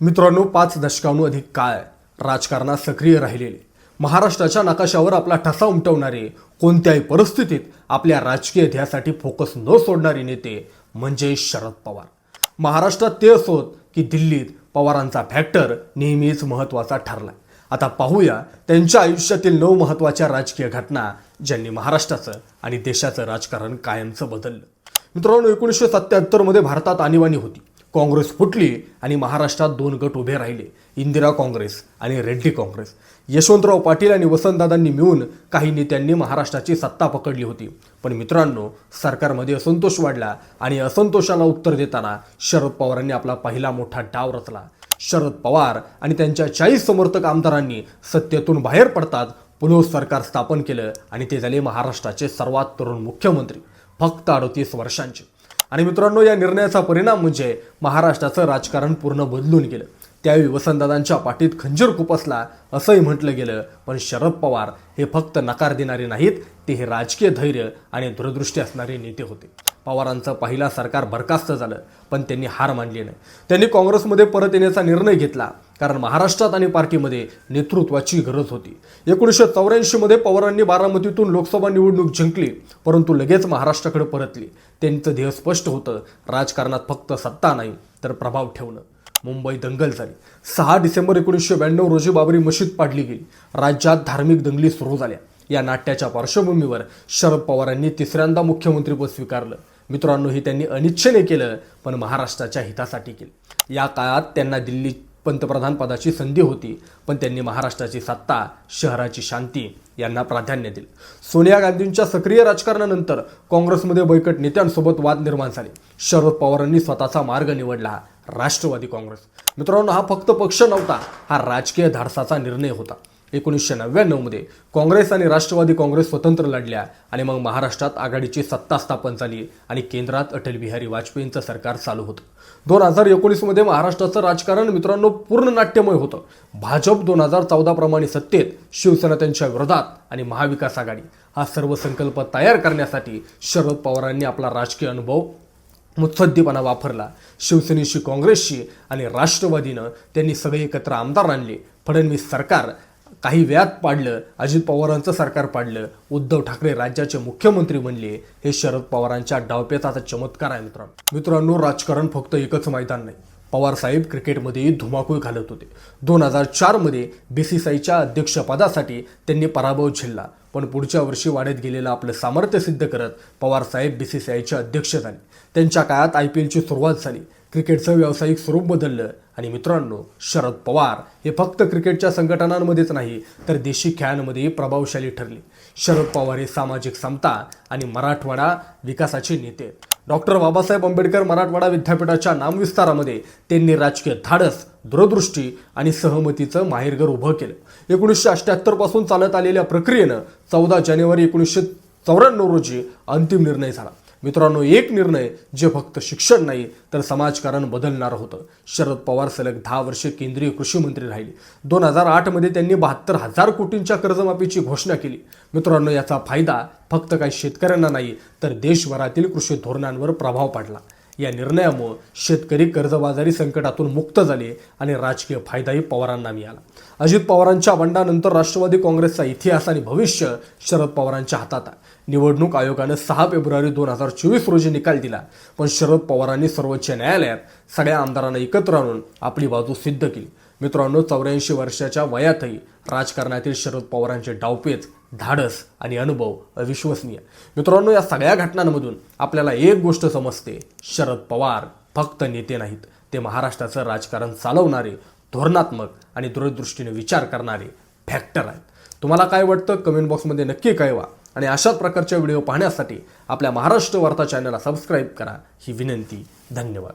मित्रांनो पाच दशकांहून अधिक काळ राजकारणात सक्रिय राहिलेले महाराष्ट्राच्या नकाशावर आपला ठसा उमटवणारे कोणत्याही परिस्थितीत आपल्या राजकीय ध्येयासाठी फोकस न सोडणारे नेते म्हणजे शरद पवार. महाराष्ट्रात ते असोत की दिल्लीत पवारांचा फॅक्टर नेहमीच महत्त्वाचा ठरला आता पाहूया त्यांच्या आयुष्यातील नऊ महत्त्वाच्या राजकीय घटना ज्यांनी महाराष्ट्राचं आणि देशाचं राजकारण कायमचं बदललं. मित्रांनो एकोणीसशे सत्याहत्तरमध्ये भारतात आणीबाणी होती. काँग्रेस फुटली आणि महाराष्ट्रात दोन गट उभे राहिले इंदिरा काँग्रेस आणि रेड्डी काँग्रेस. यशवंतराव पाटील आणि वसंतदादांनी मिळून काही नेत्यांनी महाराष्ट्राची सत्ता पकडली होती. पण मित्रांनो सरकारमध्ये असंतोष वाढला आणि असंतोषाला उत्तर देताना शरद पवारांनी आपला पहिला मोठा डाव रचला. शरद पवार आणि त्यांच्या चाळीस समर्थक आमदारांनी सत्तेतून बाहेर पडतात पुनः सरकार स्थापन केलं आणि ते झाले महाराष्ट्राचे सर्वात तरुण मुख्यमंत्री. फक्त अडतीस वर्षांचे. आणि मित्रांनो या निर्णयाचा परिणाम म्हणजे महाराष्ट्राचं राजकारण पूर्ण बदलून गेलं. त्यावेळी वसंतदादांच्या पाठीत खंजीर खुपसला असंही म्हटलं गेलं. पण शरद पवार हे फक्त नकार देणारे नाहीत ते हे राजकीय धैर्य आणि दूरदृष्टी असणारे नेते होते. पवारांचं पहिला सरकार बरखास्त झालं पण त्यांनी हार मानली नाही. त्यांनी काँग्रेसमध्ये परत येण्याचा निर्णय घेतला. कारण महाराष्ट्रात आणि पार्टीमध्ये नेतृत्वाची गरज होती. एकोणीसशे चौऱ्याऐंशीमध्ये पवारांनी बारामतीतून लोकसभा निवडणूक जिंकली परंतु लगेच महाराष्ट्राकडे परतली. त्यांचं ध्येय स्पष्ट होतं राजकारणात फक्त सत्ता नाही तर प्रभाव ठेवणं. मुंबई दंगल झाली. सहा डिसेंबर एकोणीसशे ब्याण्णव रोजी बाबरी मशीद पाडली गेली. राज्यात धार्मिक दंगली सुरू झाल्या. या नाट्याच्या पार्श्वभूमीवर शरद पवारांनी तिसऱ्यांदा मुख्यमंत्रीपद स्वीकारलं. मित्रांनो हे त्यांनी अनिच्छेने केलं पण महाराष्ट्राच्या हितासाठी केलं. या काळात त्यांना दिल्ली पंतप्रधानपदाची संधी होती पण त्यांनी महाराष्ट्राची सत्ता शहराची शांती यांना प्राधान्य दिलं. सोनिया गांधींच्या सक्रिय राजकारणानंतर काँग्रेसमध्ये बैकट नेत्यांसोबत वाद निर्माण झाले. शरद पवारांनी स्वतःचा मार्ग निवडला राष्ट्रवादी काँग्रेस. मित्रांनो हा फक्त पक्ष नव्हता हा राजकीय धाडसाचा निर्णय होता. एकोणीसशे नव्याण्णवमध्ये काँग्रेस आणि राष्ट्रवादी काँग्रेस स्वतंत्र लढल्या आणि मग महाराष्ट्रात आघाडीची सत्ता स्थापन झाली आणि केंद्रात अटल बिहारी वाजपेयींचं सरकार चालू होतं. दोन हजार एकोणीसमध्ये महाराष्ट्राचं राजकारण मित्रांनो पूर्ण नाट्यमय होतं. भाजप दोन हजार चौदाप्रमाणे सत्तेत शिवसेना त्यांच्या विरोधात आणि महाविकास आघाडी. हा सर्व संकल्प तयार करण्यासाठी शरद पवारांनी आपला राजकीय अनुभव मुत्सद्दीपणा वापरला. शिवसेनेशी काँग्रेसशी आणि राष्ट्रवादीनं त्यांनी सगळे एकत्र आमदार आणले. फडणवीस सरकार काही व्यात पाडलं अजित पवारांचं सरकार पाडलं उद्धव ठाकरे राज्याचे मुख्यमंत्री बनले हे शरद पवारांच्या डावपेचाचा चमत्कार आहे मित्रांनो. मित्रांनो राजकारण फक्त एकच मैदान नाही. पवार साहेब क्रिकेटमध्येही धुमाकूळ घालत होते. दोन हजार चारमध्ये बी सी सीआयच्या अध्यक्षपदासाठी त्यांनी पराभव झेलला. पण पुढच्या वर्षी वाढत गेलेलं आपलं सामर्थ्य सिद्ध करत पवार साहेब बी सी सी आयचे अध्यक्ष झाले. त्यांच्या काळात आय पी एलची सुरुवात झाली. क्रिकेटचं व्यावसायिक स्वरूप बदललं. आणि मित्रांनो शरद पवार हे फक्त क्रिकेटच्या संघटनांमध्येच नाही तर देशी खेळांमध्ये प्रभावशाली ठरले. शरद पवार हे सामाजिक समता आणि मराठवाडा विकासाचे नेते. डॉक्टर बाबासाहेब आंबेडकर मराठवाडा विद्यापीठाच्या नामविस्तारामध्ये त्यांनी राजकीय धाडस दूरदृष्टी आणि सहमतीचं माहेरघर उभं केलं. एकोणीसशे अठ्ठ्याहत्तरपासून चालत आलेल्या प्रक्रियेनं चौदा जानेवारी एकोणीसशे चौऱ्याण्णव रोजी अंतिम निर्णय झाला. मित्रांनो एक निर्णय जे फक्त शिक्षण नाही तर समाजकारण बदलणारं होतं. शरद पवार सलग दहा वर्षे केंद्रीय कृषी मंत्री राहिले. दोन हजार आठमध्ये त्यांनी बहात्तर हजार कोटींच्या कर्जमाफीची घोषणा केली. मित्रांनो याचा फायदा फक्त काही शेतकऱ्यांना नाही तर देशभरातील कृषी धोरणांवर प्रभाव पाडला. या निर्णयामुळं शेतकरी कर्जबाजारी संकटातून मुक्त झाले आणि राजकीय फायदाही पवारांना मिळाला. अजित पवारांच्या बंडानंतर राष्ट्रवादी काँग्रेसचा इतिहास आणि भविष्य शरद पवारांच्या हातात आहे. निवडणूक आयोगानं सहा फेब्रुवारी दोन हजार चोवीस रोजी निकाल दिला पण शरद पवारांनी सर्वोच्च न्यायालयात सगळ्या आमदारांना एकत्र आणून आपली बाजू सिद्ध केली. मित्रांनो चौऱ्याऐंशी वर्षाच्या वयातही राजकारणातील शरद पवारांचे डावपेच धाडस आणि अनुभव अविश्वसनीय. मित्रांनो या सगळ्या घटनांमधून आपल्याला एक गोष्ट समजते. शरद पवार फक्त नेते नाहीत. ते महाराष्ट्राचं राजकारण चालवणारे धोरणात्मक आणि दूरदृष्टीने विचार करणारे फॅक्टर आहेत. तुम्हाला काय वाटतं? कमेंट बॉक्समध्ये नक्की कळवा. आणि अशाच प्रकारच्या व्हिडिओ पाहण्यासाठी आपल्या महाराष्ट्र वार्ता चॅनलला सबस्क्राईब करा. ही विनंती. धन्यवाद.